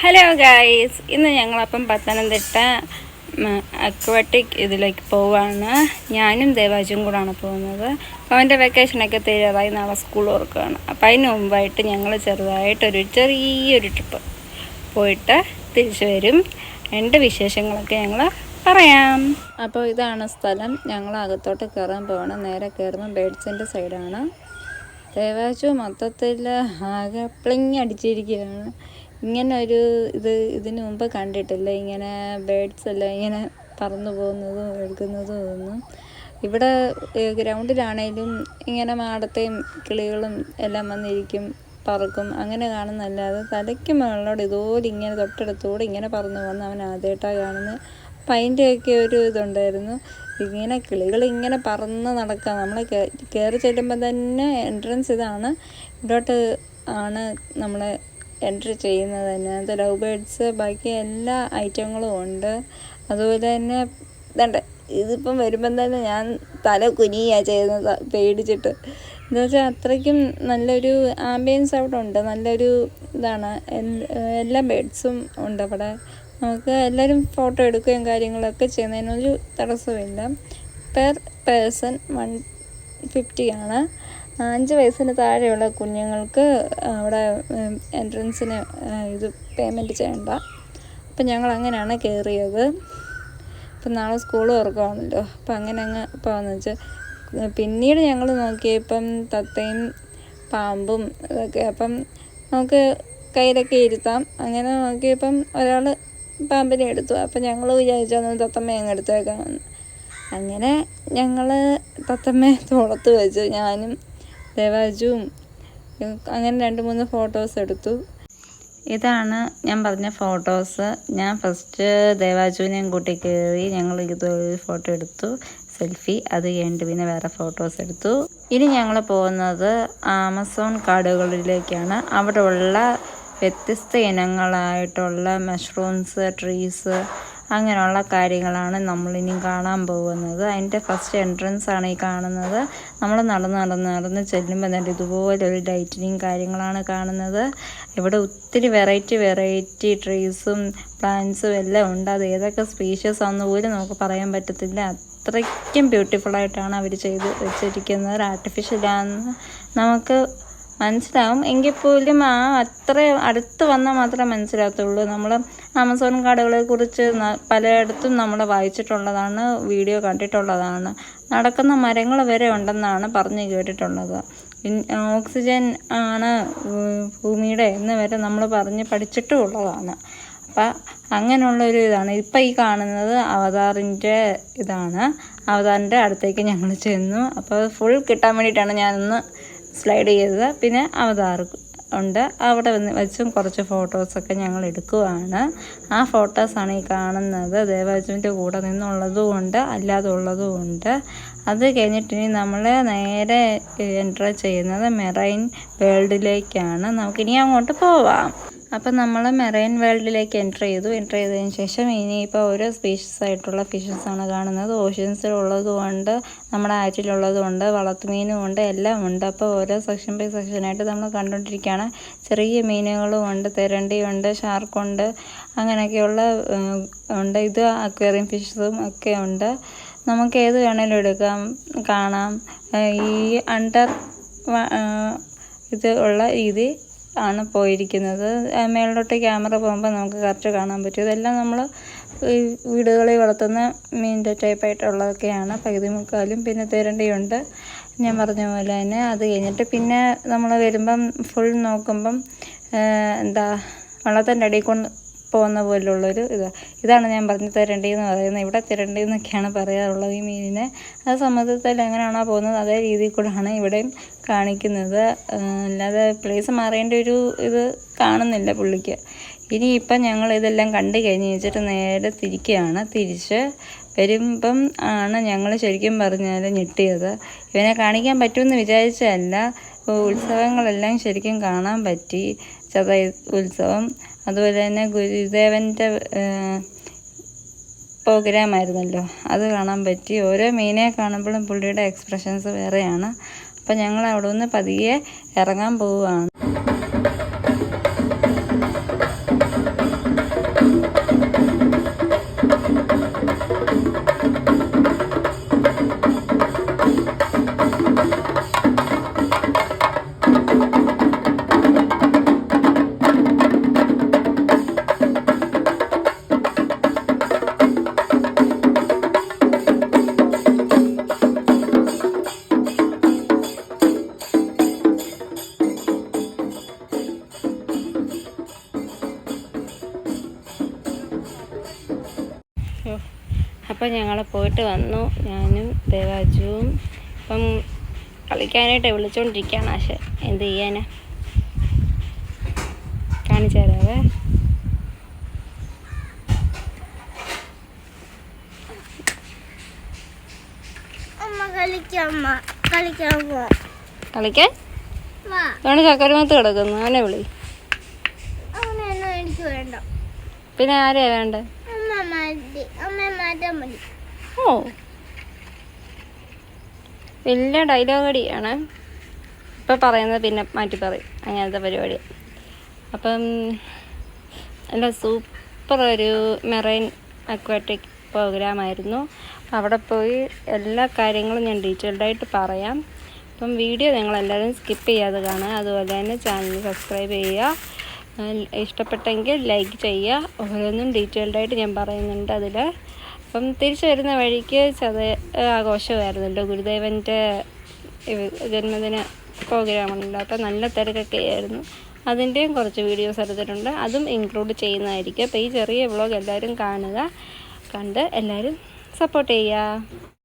Hello guys ഇന്ന് ഞങ്ങളപ്പം Pathanamthitta aquatic ഇതിലേക്ക് പോവാണ്. ഞാനും ദേവാജും കൂടാണ് പോകുന്നത്. അപ്പോൾ അവന്റെ വെക്കേഷനൊക്കെ തീരാറായി. നാളെ സ്കൂൾ ഓർക്കുകയാണ് അപ്പോൾ അതിന് മുമ്പായിട്ട് ഞങ്ങൾ ചെറുതായിട്ടൊരു ചെറിയൊരു ട്രിപ്പ് പോയിട്ട് തിരിച്ചു വരും. എന്റെ വിശേഷങ്ങളൊക്കെ ഞങ്ങൾ പറയാം. അപ്പോൾ ഇതാണ് സ്ഥലം. ഞങ്ങൾ അകത്തോട്ട് കയറാൻ പോവാണ്. നേരെ കയറുമ്പോൾ ബേഡ്സിന്റെ സൈഡാണ് ദേവാജു മൊത്തത്തിൽ ആകെ പ്ലിങ് അടിച്ചിരിക്കുകയാണ്. ഇങ്ങനെ ഒരു ഇത് ഇതിനു മുമ്പ് കണ്ടിട്ടില്ല. ഇങ്ങനെ ബേഡ്സ് എല്ലാം ഇങ്ങനെ പറന്നു പോകുന്നതും എടുക്കുന്നതും ഒന്നും. ഇവിടെ ഗ്രൗണ്ടിലാണേലും ഇങ്ങനെ മാടത്തെയും കിളികളും എല്ലാം വന്നിരിക്കും പറക്കും അങ്ങനെ കാണുന്നല്ലാതെ തലയ്ക്ക് മുകളിലോട് ഇതുപോലെ ഇങ്ങനെ തൊട്ടടുത്തൂടെ ഇങ്ങനെ പറന്നു വന്ന് അവൻ ആദ്യമായിട്ടാണ് കാണുന്നത് അപ്പം അതിന്റെയൊക്കെ ഒരു ഇതുണ്ടായിരുന്നു. ഇങ്ങനെ കിളികൾ ഇങ്ങനെ പറന്ന് നടക്കുക നമ്മൾ കയറി ചെല്ലുമ്പോൾ തന്നെ എൻട്രൻസ് ഇതാണ്. ഇവിടോട്ട് ആണ് നമ്മൾ എൻട്രി ചെയ്യുന്നത് തന്നെ. അത് ലവ് ബേഡ്സ് ബാക്കി എല്ലാ ഐറ്റങ്ങളും ഉണ്ട്. അതുപോലെ തന്നെ ഇതണ്ട് ഇതിപ്പം വരുമ്പം തന്നെ ഞാൻ തല കുനിയാ ചെയ്യുന്നത് പേടിച്ചിട്ട്. എന്താ വെച്ചാൽ അത്രയ്ക്കും നല്ലൊരു ആംബിയൻസ് അവിടെ ഉണ്ട് നല്ലൊരു ഇതാണ്. എല്ലാ ബേഡ്സും ഉണ്ട് അവിടെ. നമുക്ക് എല്ലാവരും ഫോട്ടോ എടുക്കുകയും കാര്യങ്ങളൊക്കെ ചെയ്യുന്നതിനൊരു തടസ്സമില്ല. പെർ പേഴ്സൺ വൺ ഫിഫ്റ്റി ആണ്. അഞ്ച് വയസ്സിന് താഴെയുള്ള കുഞ്ഞുങ്ങൾക്ക് അവിടെ എൻട്രൻസിന് ഇത് പേയ്മെന്റ് ചെയ്യണ്ട. അപ്പം ഞങ്ങൾ അങ്ങനെയാണ് കയറിയത് അപ്പം നാളെ സ്കൂൾ തുറക്കുവാണല്ലോ. അപ്പം അങ്ങനെ അങ്ങ് പോകാമെന്ന് വെച്ചാൽ പിന്നീട് ഞങ്ങൾ നോക്കിയപ്പം തത്തയും പാമ്പും ഇതൊക്കെ അപ്പം നമുക്ക് കയ്യിലൊക്കെ ഇരുത്താം. അങ്ങനെ നോക്കിയപ്പം ഒരാൾ പാമ്പിനെ എടുത്തു. അപ്പം ഞങ്ങൾ വിചാരിച്ചു തത്തമ്മ അങ്ങ് എടുത്തേക്കാമെന്ന് അങ്ങനെ ഞങ്ങൾ തത്തമ്മയെ തോളത്ത് വെച്ച് ഞാനും ദേവാജുവും അങ്ങനെ രണ്ട് മൂന്ന് ഫോട്ടോസ് എടുത്തു. ഇതാണ് ഞാൻ പറഞ്ഞ ഫോട്ടോസ് ഞാൻ ഫസ്റ്റ് ദേവാജുവിനെയും കൂട്ടി കയറി ഞങ്ങൾ ഇതൊരു ഫോട്ടോ എടുത്തു. സെൽഫി അത് കഴിഞ്ഞിട്ട് പിന്നെ വേറെ ഫോട്ടോസ് എടുത്തു. ഇനി ഞങ്ങൾ പോകുന്നത് ആമസോൺ കാടുകളിലേക്കാണ്. അവിടെ ഉള്ള വ്യത്യസ്ത ഇനങ്ങളായിട്ടുള്ള മഷ്റൂംസ് ട്രീസ് അങ്ങനെയുള്ള കാര്യങ്ങളാണ് നമ്മളിനി കാണാൻ പോകുന്നത്. അതിന്റെ ഫസ്റ്റ് എൻട്രൻസ് ആണ് ഈ കാണുന്നത്. നമ്മൾ നടന്ന് നടന്ന് നടന്ന് ചെല്ലുമ്പോൾ തന്നെ ഇതുപോലെ ഒരു ലൈറ്റിനിങ് കാര്യങ്ങളാണ് കാണുന്നത്. ഇവിടെ ഒത്തിരി വെറൈറ്റി വെറൈറ്റി ട്രീസും പ്ലാന്റ്സും എല്ലാം ഉണ്ട്. അത് ഏതൊക്കെ സ്പീഷ്യസ് ആണെന്ന് പോലും നമുക്ക് പറയാൻ പറ്റത്തില്ല. അത്രയ്ക്കും ബ്യൂട്ടിഫുള്ളായിട്ടാണ് അവർ ചെയ്ത് വെച്ചിരിക്കുന്നത്. ആർട്ടിഫിഷ്യലാണെന്ന് നമുക്ക് മനസ്സിലാവും. എങ്കിൽ പോലും ആ അത്ര അടുത്ത് വന്നാൽ മാത്രമേ മനസ്സിലാകത്തുള്ളൂ. നമ്മൾ ആമസോൺ കാടുകളെ കുറിച്ച് പലയിടത്തും നമ്മൾ വായിച്ചിട്ടുള്ളതാണ് വീഡിയോ കണ്ടിട്ടുള്ളതാണ്. നടക്കുന്ന മരങ്ങൾ വരെ ഉണ്ടെന്നാണ് പറഞ്ഞു കേട്ടിട്ടുള്ളത്. ഓക്സിജൻ ആണ് ഭൂമിയുടെ എന്ന് വരെ നമ്മൾ പറഞ്ഞ് പഠിച്ചിട്ടും ഉള്ളതാണ്. അപ്പം അങ്ങനെയുള്ളൊരു ഇതാണ്. ഇപ്പം ഈ കാണുന്നത് അവതാറിന്റെ ഇതാണ്. അവതാറിന്റെ അടുത്തേക്ക് ഞങ്ങൾ ചെന്നു. അപ്പോൾ ഫുൾ കിട്ടാൻ വേണ്ടിയിട്ടാണ് ഞാനൊന്ന് സ്ലൈഡ് ചെയ്തത്. പിന്നെ അവതാർ ഉണ്ട്. അവിടെ വന്ന് വെച്ചും കുറച്ച് ഫോട്ടോസൊക്കെ ഞങ്ങൾ എടുക്കുവാണ്. ആ ഫോട്ടോസാണ് ഈ കാണുന്നത്. ദേവാജുവിന്റെ കൂടെ നിന്നുള്ളതും ഉണ്ട് അല്ലാതെ ഉള്ളതും ഉണ്ട്. അത് കഴിഞ്ഞിട്ട് ഇനി നമ്മൾ നേരെ എന്റർ ചെയ്യുന്നത് മെറൈൻ വേൾഡിലേക്കാണ് നമുക്കിനി അങ്ങോട്ട് പോവാം. അപ്പം നമ്മൾ മെറൈൻ വേൾഡിലേക്ക് എന്റർ ചെയ്തു. എന്റർ ചെയ്തതിന് ശേഷം ഇനിയിപ്പോൾ ഓരോ സ്പീഷീസ് ആയിട്ടുള്ള ഫിഷസ് ആണ് കാണുന്നത്. ഓഷ്യൻസിലുള്ളതും ഉള്ളതുകൊണ്ട് നമ്മുടെ ആറ്റിലുള്ളതും ഉണ്ട് വളർത്തുമീനും ഉണ്ട് എല്ലാം ഉണ്ട്. അപ്പോൾ ഓരോ സെക്ഷൻ ബൈ സെക്ഷനായിട്ട് നമ്മൾ കണ്ടുകൊണ്ടിരിക്കുകയാണ് ചെറിയ മീനുകളും ഉണ്ട് തെരണ്ടിയുണ്ട് ഷാർക്കുണ്ട് അങ്ങനെയൊക്കെയുള്ള ഉണ്ട്. ഇത് അക്വേറിയം ഫിഷസും ഒക്കെ ഉണ്ട്. നമുക്ക് ഏത് വേണേലും എടുക്കാം കാണാം. ഈ അണ്ടർ ഇത് ഉള്ള രീതി ആണ് പോയിരിക്കുന്നത്. മേളിലോട്ട് ക്യാമറ പോകുമ്പോൾ നമുക്ക് കറക്റ്റ് കാണാൻ പറ്റും. ഇതെല്ലാം നമ്മൾ വീടുകളിൽ വളർത്തുന്ന മീനിന്റെ ടൈപ്പായിട്ടുള്ളതൊക്കെയാണ് പകുതി മുക്കാലും പിന്നെ തിരണ്ടിയുണ്ട്. ഞാൻ പറഞ്ഞ പോലെ തന്നെ അത് കഴിഞ്ഞിട്ട് പിന്നെ നമ്മൾ വരുമ്പം ഫുൾ നോക്കുമ്പം എന്താ വള്ളത്തിന്റെ അടിയിൽ കൊണ്ട് പോകുന്ന പോലുള്ളൊരു ഇത്. ഇതാണ് ഞാൻ പറഞ്ഞ് തിരണ്ടി പറയുന്നത്. ഇവിടെ തിരണ്ടി എന്നൊക്കെയാണ് പറയാറുള്ളത് ഈ മീനിനെ. അത് സമുദ്രത്തിൽ എങ്ങനെയാണോ പോകുന്നത് അതേ രീതിയിൽ കൂടെയാണ് ഇവിടെയും കാണിക്കുന്നത്. അല്ലാതെ പ്ലേസ് മാറേണ്ട ഒരു ഇത് കാണുന്നില്ല പുള്ളിക്ക്. ഇനിയിപ്പം ഞങ്ങൾ ഇതെല്ലാം കണ്ടു കഴിഞ്ഞ് വെച്ചിട്ട് നേരെ തിരിക്കുകയാണ്. തിരിച്ച് വരുമ്പം ആണ് ഞങ്ങൾ ശരിക്കും പറഞ്ഞാൽ ഞെട്ടിയത്. ഇവനെ കാണിക്കാൻ പറ്റുമെന്ന് വിചാരിച്ചതല്ല. ഉത്സവങ്ങളെല്ലാം ശരിക്കും കാണാൻ പറ്റി. ചത ഉത്സവം. അതുപോലെ തന്നെ ഗുരുദേവന്റെ പ്രോഗ്രാം ആയിരുന്നല്ലോ. അത് കാണാൻ പറ്റി. ഓരോ മീനെ കാണുമ്പോഴും പുള്ളിയുടെ എക്സ്പ്രഷൻസ് വേറെയാണ്. അപ്പം ഞങ്ങൾ അവിടെ നിന്ന് പതിയെ ഇറങ്ങാൻ പോവുകയാണ്. അപ്പം ഞങ്ങൾ പോയിട്ട് വന്നു. ഞാനും ദേവാജുവും ഇപ്പം കളിക്കാനായിട്ട് വിളിച്ചുകൊണ്ടിരിക്കുകയാണ് ആശ എന്ത് ചെയ്യാനാ? കാണിച്ചു തരാവേ. കളിക്കാൻ അവന് ചക്കരമത്ത് കിടക്കുന്നു. അവനെ വിളി. പിന്നെ ആരെയാ വേണ്ടേ? ഓ. വലിയ ഡയലോഗ് അടിയാണ്. ഇപ്പൊ പറയുന്നത് പിന്നെ മാറ്റി പറയും. അങ്ങനത്തെ പരിപാടി. അപ്പം നല്ല സൂപ്പർ ഒരു മെറൈൻ അക്വാറ്റിക് പ്രോഗ്രാം പ്രോഗ്രാമായിരുന്നു അവിടെ പോയി എല്ലാ കാര്യങ്ങളും ഞാൻ ഡീറ്റെയിൽഡ് ആയിട്ട് പറയാം. അപ്പം വീഡിയോ നിങ്ങളെല്ലാവരും സ്കിപ്പ് ചെയ്യാതെ കാണുക. അതുപോലെ തന്നെ ചാനൽ സബ്സ്ക്രൈബ് ചെയ്യുക. ഇഷ്ടപ്പെട്ടെങ്കിൽ ലൈക്ക് ചെയ്യുക. ഓരോന്നും ഡീറ്റെയിൽഡായിട്ട് ഞാൻ പറയുന്നുണ്ട് അതിൽ അപ്പം തിരിച്ചു വരുന്ന വഴിക്ക് ചത ആഘോഷമായിരുന്നല്ലോ ഗുരുദേവന്റെ ജന്മദിന പ്രോഗ്രാമുണ്ടല്ലോ അപ്പം നല്ല തിരക്കൊക്കെ ആയിരുന്നു. അതിന്റെയും കുറച്ച് വീഡിയോസ് എടുത്തിട്ടുണ്ട്. അതും ഇൻക്ലൂഡ് ചെയ്യുന്നതായിരിക്കും. അപ്പോൾ ഈ ചെറിയ വ്ളോഗ് എല്ലാവരും കാണുക. കണ്ട് എല്ലാവരും സപ്പോർട്ട് ചെയ്യുക.